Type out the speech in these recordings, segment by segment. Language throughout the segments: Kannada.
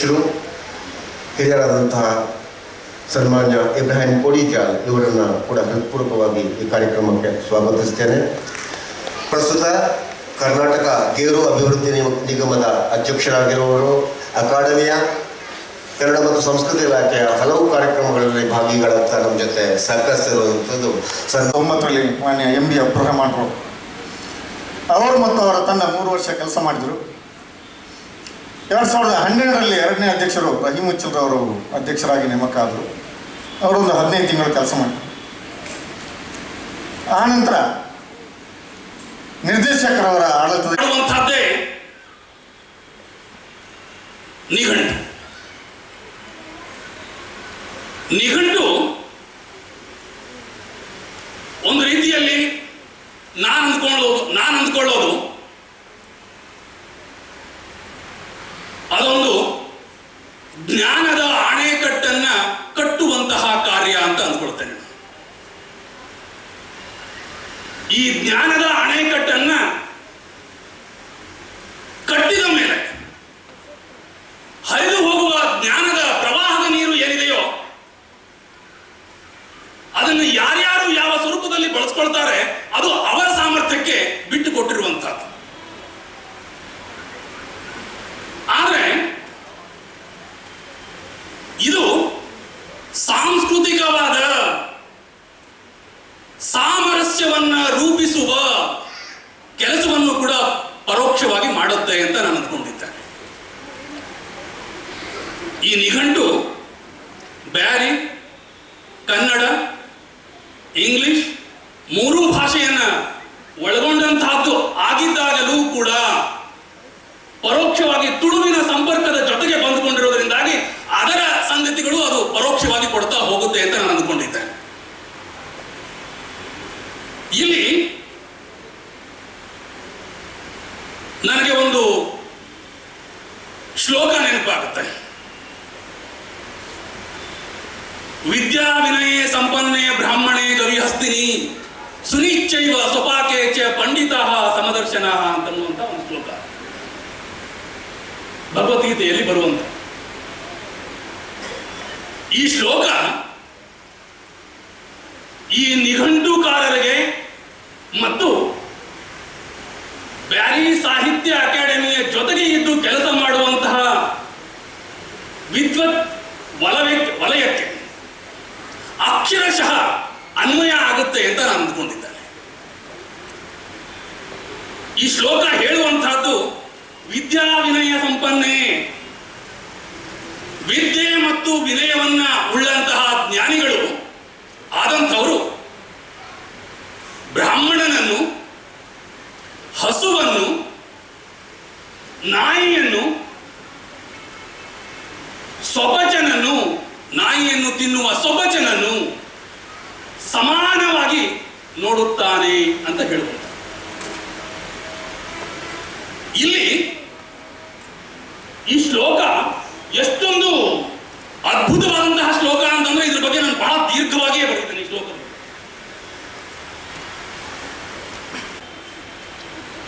ಅಧ್ಯಕ್ಷರು ಹಿರಿಯರಾದಂತಹ ಸನ್ಮಾನ್ಯ ಇಬ್ರಾಹಿಂ ಕೋಡಿಜಾಲ್ ಇವರನ್ನು ಕೂಡ ಹೃತ್ಪೂರ್ವಕವಾಗಿ ಈ ಕಾರ್ಯಕ್ರಮಕ್ಕೆ ಸ್ವಾಗತಿಸ್ತೇನೆ. ಪ್ರಸ್ತುತ ಕರ್ನಾಟಕ ಗೇರು ಅಭಿವೃದ್ಧಿ ನಿಗಮದ ಅಧ್ಯಕ್ಷರಾಗಿರುವವರು, ಅಕಾಡೆಮಿಯ ಕನ್ನಡ ಮತ್ತು ಸಂಸ್ಕೃತಿ ಇಲಾಖೆಯ ಹಲವು ಕಾರ್ಯಕ್ರಮಗಳಲ್ಲಿ ಭಾಗಿಗಳಾಗ್ತಾ ನಮ್ಮ ಜೊತೆ ಸಹಕರಿಸಿರುವಂಥದ್ದು ಸರ್. ಒಂಬತ್ತರಲ್ಲಿ ಮಾನ್ಯ ಎಂ ಬಿ ಅಬ್ದುರಹಮಾನ್ರು ಅವರು ಮತ್ತು ಅವರ ತಂಡ ಮೂರು ವರ್ಷ ಕೆಲಸ ಮಾಡಿದರು. ಎರಡು ಸಾವಿರದ ಹನ್ನೆರಡರಲ್ಲಿ ಎರಡನೇ ಅಧ್ಯಕ್ಷರು ರಹೀಮುಚ್ಚದ್ ಅವರು ಅಧ್ಯಕ್ಷರಾಗಿ ನೇಮಕ ಆದರು ಅವರೊಂದು ಹದಿನೈದು ತಿಂಗಳು ಕೆಲಸ ಮಾಡಿದರು ಆನಂತರ ನಿರ್ದೇಶಕರವರ ಆಡಳಿತದ ನಿಘಂಟು. ನಿಘಂಟು ಒಂದು ರೀತಿಯಲ್ಲಿ ನಾನು ಅಂದ್ಕೊಳ್ಳೋದು ನಾನು ಅಂದ್ಕೊಳ್ಳೋದು ಅದೊಂದು ಜ್ಞಾನದ ಅಣೆಕಟ್ಟನ್ನ ಕಟ್ಟುವಂತಹ ಕಾರ್ಯ ಅಂತ ಅಂದ್ಕೊಳ್ತೇನೆ. ಈ ಜ್ಞಾನದ ಅಣೆಕಟ್ಟನ್ನ ಕಟ್ಟಿದ ಮೇಲೆ ಹರಿದು ಹೋಗುವ ಜ್ಞಾನದ ಪ್ರವಾಹದ ನೀರು ಏನಿದೆಯೋ ಅದನ್ನು ಯಾರ್ಯಾರು ಯಾವ ಸ್ವರೂಪದಲ್ಲಿ ಬಳಸ್ಕೊಳ್ತಾರೆ ಅದು ಅವರ ಸಾಮರ್ಥ್ಯಕ್ಕೆ ಬಿಟ್ಟು ಕೊಟ್ಟಿರುವಂತಹದ್ದು ಆದ್ರೆ ಇದು ಸಾಂಸ್ಕೃತಿಕವಾದ ಸಾಮರಸ್ಯವನ್ನ ರೂಪಿಸುವ ಕೆಲಸವನ್ನು ಕೂಡ ಪರೋಕ್ಷವಾಗಿ ಮಾಡುತ್ತೆ ಅಂತ ನಾನು ಅಂದ್ಕೊಂಡಿದ್ದೇನೆ ಈ ನಿಘಂಟು ಕನ್ನಡ ಇಂಗ್ಲಿಷ್ ಮೂರೂ ಭಾಷೆಯನ್ನ ಒಳಗೊಂಡಂತಹದ್ದು ಆಗಿದ್ದಾಗಲೂ ಕೂಡ ಪರೋಕ್ಷವಾಗಿ ತುಳುವಿನ ಸಂಪರ್ಕದ ಜೊತೆಗೆ ಬಂದುಕೊಂಡಿರೋದ್ರಿಂದಾಗಿ ಅದರ ಸಂಗತಿಗಳು ಅದು ಪರೋಕ್ಷವಾಗಿ ಕೊಡ್ತಾ ಹೋಗುತ್ತೆ ಅಂತ ನಾನು ಅಂದ್ಕೊಂಡಿದ್ದೆ. ಇಲ್ಲಿ ನನಗೆ ಒಂದು ಶ್ಲೋಕ ನೆನಪಾಗುತ್ತೆ ವಿದ್ಯಾ ವಿನಯೇ ಸಂಪನ್ನೆ ಬ್ರಾಹ್ಮಣೇ ಗರಿಹಸ್ತಿನಿ ಸುನಿಶ್ಚೈವ ಸ್ವಪಾಕೆ ಚ ಪಂಡಿತ ಸಮದರ್ಶನ ಅಂತನ್ನುವಂಥ ಒಂದು ಶ್ಲೋಕ. ಭಗವದ್ಗೀತೆಯಲ್ಲಿ ಬರುವಂತ. ಈ ಶ್ಲೋಕ ಈ ನಿಘಂಟುಕಾರರಿಗೆ ಮತ್ತು ಬ್ಯಾರಿ ಸಾಹಿತ್ಯ ಅಕಾಡೆಮಿಯ ಆಗುತ್ತೆ ಅಂತ ನಾನು ಅಂದ್ಕೊಂಡಿದ್ದೇನೆ. ಈ ಶ್ಲೋಕ ಹೇಳುವಂತಹದ್ದು ವಿದ್ಯಾ ವಿನಯ ಸಂಪನ್ನೆ. ವಿದ್ಯೆ ಮತ್ತು ವಿನಯವನ್ನ ಉಳ್ಳಂತಹ ಜ್ಞಾನಿಗಳು ಆದಂಥವರು ಬ್ರಾಹ್ಮಣನನ್ನು, ಹಸುವನ್ನು, ನಾಯಿಯನ್ನು ಸೊಬಚನನ್ನು ನಾಯಿಯನ್ನು ತಿನ್ನುವ ಸೊಬಚನನ್ನು ಸಮಾನವಾಗಿ ನೋಡುತ್ತಾನೆ ಅಂತ ಹೇಳಬಹುದು ಇಲ್ಲಿ ಈ ಶ್ಲೋಕ ಎಷ್ಟೊಂದು ಅದ್ಭುತವಾದಂತಹ ಶ್ಲೋಕ ಅಂತಂದ್ರೆ ಇದ್ರ ಬಗ್ಗೆ ನಾನು ಬಹಳ ದೀರ್ಘವಾಗಿಯೇ ಬರೀತೇನೆ ಈ ಶ್ಲೋಕ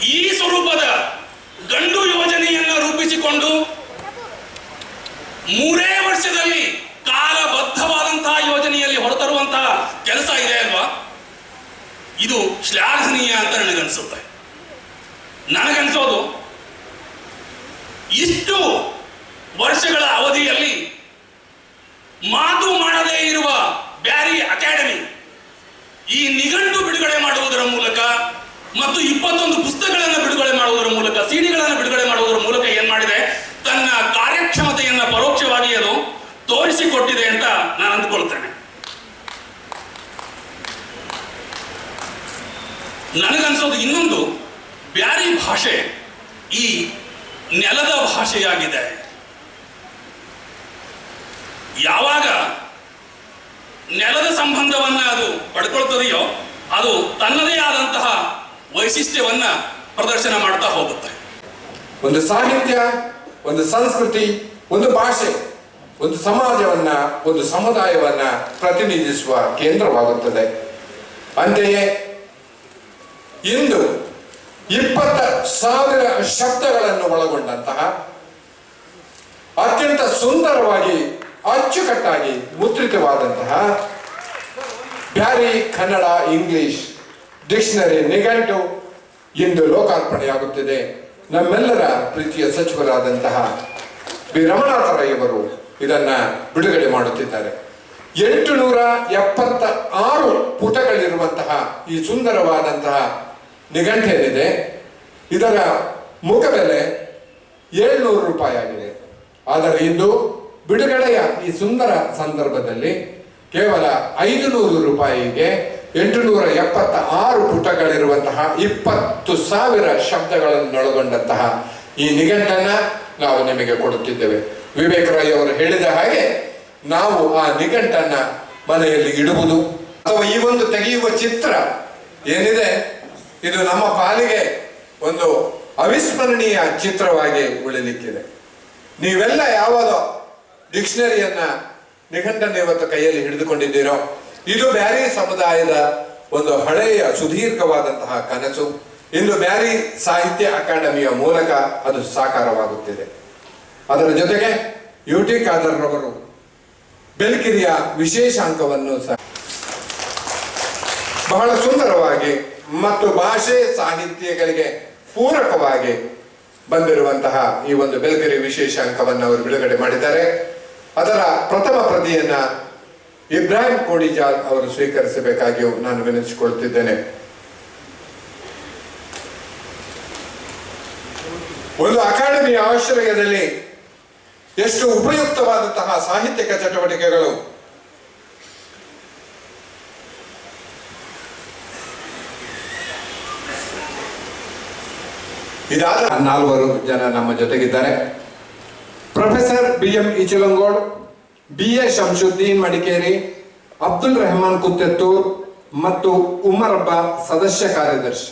ಈ ಸ್ವರೂಪದ ಗಂಡು ಯೋಜನೆಯನ್ನು ರೂಪಿಸಿಕೊಂಡು ಮೂರೇ ವರ್ಷದಲ್ಲಿ ಕಾಲಬದ್ಧವಾದಂತಹ ಯೋಜನೆಯಲ್ಲಿ ಹೊರತರುವಂತಹ ಕೆಲಸ ಇದೆ ಅಲ್ವಾ ಇದು ಶ್ಲಾಘನೀಯ ಅಂತ ನನಗನ್ಸುತ್ತೆ. ನನಗನ್ಸೋದು ಇಷ್ಟು ವರ್ಷಗಳ ಅವಧಿಯಲ್ಲಿ ಮಾತು ಮಾಡದೇ ಇರುವ ಬ್ಯಾರಿ ಅಕಾಡೆಮಿ ಈ ನಿಘಂಟು ಬಿಡುಗಡೆ ಮಾಡುವುದರ ಮೂಲಕ ಮತ್ತು ಇಪ್ಪತ್ತೊಂದು ಪುಸ್ತಕಗಳನ್ನು ಬಿಡುಗಡೆ ಮಾಡುವುದರ ಮೂಲಕ ಸಿಡಿಗಳನ್ನು ಬಿಡುಗಡೆ ಮಾಡುವುದರ ಮೂಲಕ ಏನ್ ಮಾಡಿದೆ ತನ್ನ ಕಾರ್ಯಕ್ಷಮತೆಯನ್ನ ಪರೋಕ್ಷವಾಗಿ ಅದು ತೋರಿಸಿಕೊಟ್ಟಿದೆ ಅಂತ ನಾನು ಅಂದ್ಕೊಳ್ತೇನೆ ನನಗನ್ಸೋದು ಇನ್ನೊಂದು. ಬ್ಯಾರಿ ಭಾಷೆ ಈ ನೆಲದ ಭಾಷೆಯಾಗಿದೆ. ಯಾವಾಗ ನೆಲದ ಸಂಬಂಧವನ್ನು ಅದು ಪಡ್ಕೊಳ್ತದೆಯೋ, ಅದು ತನ್ನದೇ ಆದಂತಹ ವೈಶಿಷ್ಟ್ಯವನ್ನ ಪ್ರದರ್ಶನ ಮಾಡ್ತಾ ಹೋಗುತ್ತೆ. ಒಂದು ಸಾಹಿತ್ಯ, ಒಂದು ಸಂಸ್ಕೃತಿ, ಒಂದು ಭಾಷೆ, ಒಂದು ಸಮಾಜವನ್ನ, ಒಂದು ಸಮುದಾಯವನ್ನ ಪ್ರತಿನಿಧಿಸುವ ಕೇಂದ್ರವಾಗುತ್ತದೆ. ಅಂತೆಯೇ ಇಂದು ಇಪ್ಪತ್ತ ಸಾವಿರ ಶಬ್ದಗಳನ್ನು ಒಳಗೊಂಡಂತಹ ಅತ್ಯಂತ ಸುಂದರವಾಗಿ, ಅಚ್ಚುಕಟ್ಟಾಗಿ ಮುದ್ರಿತವಾದಂತಹ ಬ್ಯಾರಿ ಕನ್ನಡ ಇಂಗ್ಲಿಷ್ ಡಿಕ್ಷನರಿ ನಿಘಂಟು ಇಂದು ಲೋಕಾರ್ಪಣೆಯಾಗುತ್ತಿದೆ. ನಮ್ಮೆಲ್ಲರ ಪ್ರೀತಿಯ ಸಚಿವರಾದಂತಹ ಬಿ. ರಮಣಾಥ ರೈ ಅವರು ಇದನ್ನ ಬಿಡುಗಡೆ ಮಾಡುತ್ತಿದ್ದಾರೆ. ಎಂಟು ನೂರ ಎಪ್ಪತ್ತ ಆರು ಪುಟಗಳಿರುವಂತಹ ಈ ಸುಂದರವಾದಂತಹ ನಿಘಂಟೇನಿದೆ ಇದರ ಮುಖಬೆಲೆ ಏಳ್ನೂರು ರೂಪಾಯಿ ಆಗಿದೆ. ಆದರೆ ಇಂದು ಬಿಡುಗಡೆಯ ಈ ಸುಂದರ ಸಂದರ್ಭದಲ್ಲಿ ಕೇವಲ ಐದು ನೂರು ರೂಪಾಯಿಗೆ ಎಂಟು ನೂರ ಎಪ್ಪತ್ತ ಆರು ಪುಟಗಳಿರುವಂತಹ ಇಪ್ಪತ್ತು ಸಾವಿರ ಶಬ್ದಗಳನ್ನೊಳಗೊಂಡಂತಹ ಈ ನಿಘಂಟನ್ನ ನಾವು ನಿಮಗೆ ಕೊಡುತ್ತಿದ್ದೇವೆ. ವಿವೇಕ್ ರಾಯ್ ಅವರು ಹೇಳಿದ ಹಾಗೆ ನಾವು ಆ ನಿಘಂಟನ್ನ ಮನೆಯಲ್ಲಿ ಇಡುವುದು. ಅಥವಾ ಈ ಒಂದು ತೆಗೆಯುವ ಚಿತ್ರ ಏನಿದೆ? ಇದು ನಮ್ಮ ಪಾಲಿಗೆ ಒಂದು ಅವಿಸ್ಮರಣೀಯ ಚಿತ್ರವಾಗಿ ಉಳಿಲಿಕ್ಕಿದೆ. ನೀವೆಲ್ಲ ಯಾವುದೋ ಡಿಕ್ಷನರಿಯನ್ನ ನಿಘಂಟನ್ನು ಇವತ್ತು ಕೈಯಲ್ಲಿ ಹಿಡಿದುಕೊಂಡಿದ್ದೀರೋ, ಇದು ಬ್ಯಾರಿ ಸಮುದಾಯದ ಒಂದು ಹಳೆಯ ಸುದೀರ್ಘವಾದಂತಹ ಕನಸು. ಇಂದು ಬ್ಯಾರಿ ಸಾಹಿತ್ಯ ಅಕಾಡೆಮಿಯ ಮೂಲಕ ಅದು ಸಾಕಾರವಾಗುತ್ತಿದೆ. ಅದರ ಜೊತೆಗೆ ಯು ಟಿ ಖಾದರ್ ರವರು ಬೆಲ್ಕಿರಿಯ ವಿಶೇಷಾಂಕವನ್ನು ಸಹ ಬಹಳ ಸುಂದರವಾಗಿ ಮತ್ತು ಭಾಷೆ ಸಾಹಿತ್ಯಗಳಿಗೆ ಪೂರಕವಾಗಿ ಬಂದಿರುವಂತಹ ಈ ಒಂದು ಬೆಲ್ಗರಿ ವಿಶೇಷ ಅಂಕವನ್ನು ಅವರು ಬಿಡುಗಡೆ ಮಾಡಿದ್ದಾರೆ. ಅದರ ಪ್ರಥಮ ಪ್ರತಿಯನ್ನ ಇಬ್ರಾಹಿಂ ಕೋಡಿಜಾಲ್ ಅವರು ಸ್ವೀಕರಿಸಬೇಕಾಗಿಯೂ ನಾನು ವಿನಂತಿಸಿಕೊಳ್ಳುತ್ತಿದ್ದೇನೆ ಒಂದು ಅಕಾಡೆಮಿಯ ಆಶ್ರಯದಲ್ಲಿ ಎಷ್ಟು ಉಪಯುಕ್ತವಾದಂತಹ ಸಾಹಿತ್ಯಿಕ ಚಟುವಟಿಕೆಗಳು ಇದಾದ ನಾಲ್ವರು ಜನ ನಮ್ಮ ಜೊತೆಗಿದ್ದಾರೆ. Professor B M Ichalangod B A Shamsuddin Madikeri, Abdul Rehman Kuthethoor ಮತ್ತು ಉಮರಬ್ಬ ಸದಸ್ಯ ಕಾರ್ಯದರ್ಶಿ.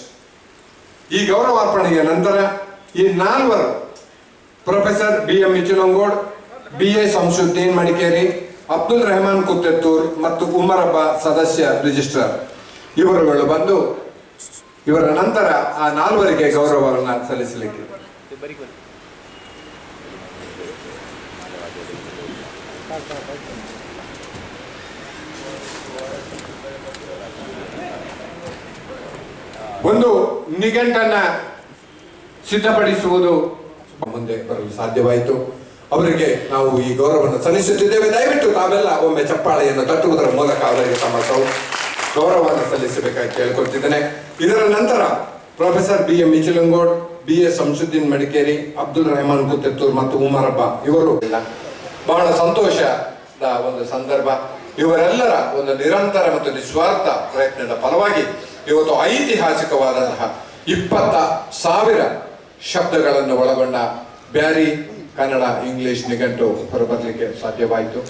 ಈ ಗೌರವಾರ್ಪಣೆಯ ನಂತರ ಈ ನಾಲ್ವರು, professor B M Ichalangod B A Shamsuddin Madikeri, Abdul Rehman Kuthethoor ಮತ್ತು ಉಮರಬ್ಬ ಸದಸ್ಯ ರಿಜಿಸ್ಟ್ರಾರ್. ಇವರುಗಳು ಬಂದು ಇವರ ನಂತರ ಆ ನಾಲ್ವರಿಗೆ ಗೌರವವನ್ನು ಸಲ್ಲಿಸಲಿಕ್ಕೆ. ಒಂದು ನಿಘಂಟನ್ನ ಸಿದ್ಧಪಡಿಸುವುದು ಮುಂದೆ ಬರಲು ಸಾಧ್ಯವಾಯಿತು. ಅವರಿಗೆ ನಾವು ಈ ಗೌರವವನ್ನು ಸಲ್ಲಿಸುತ್ತಿದ್ದೇವೆ. ದಯವಿಟ್ಟು ತಾವೆಲ್ಲ ಒಮ್ಮೆ ಚಪ್ಪಾಳೆಯನ್ನು ತಟ್ಟುವುದರ ಮೂಲಕ ಅವರಿಗೆ ತಮ್ಮ ಸೌ ಗೌರವವನ್ನು ಸಲ್ಲಿಸಬೇಕಾಗಿ ಕೇಳ್ಕೊಳ್ತಿದ್ದೇನೆ. ಇದರ ನಂತರ professor B M Ichilangod B S Samsuddin Madikeri, Abdul Rehman Kuttur ಮತ್ತು ಉಮರಬ್ಬ ಇವರು. ಬಹಳ ಸಂತೋಷದ ಒಂದು ಸಂದರ್ಭ. ಇವರೆಲ್ಲರ ಒಂದು ನಿರಂತರ ಮತ್ತು ನಿಸ್ವಾರ್ಥ ಪ್ರಯತ್ನದ ಫಲವಾಗಿ ಇವತ್ತು ಐತಿಹಾಸಿಕವಾದಂತಹ ಇಪ್ಪತ್ತ ಸಾವಿರ ಶಬ್ದಗಳನ್ನು ಒಳಗೊಂಡ ಬ್ಯಾರಿ ಕನ್ನಡ ಇಂಗ್ಲಿಷ್ ನಿಘಂಟು ಹೊರಬರಲಿಕ್ಕೆ ಸಾಧ್ಯವಾಯಿತು.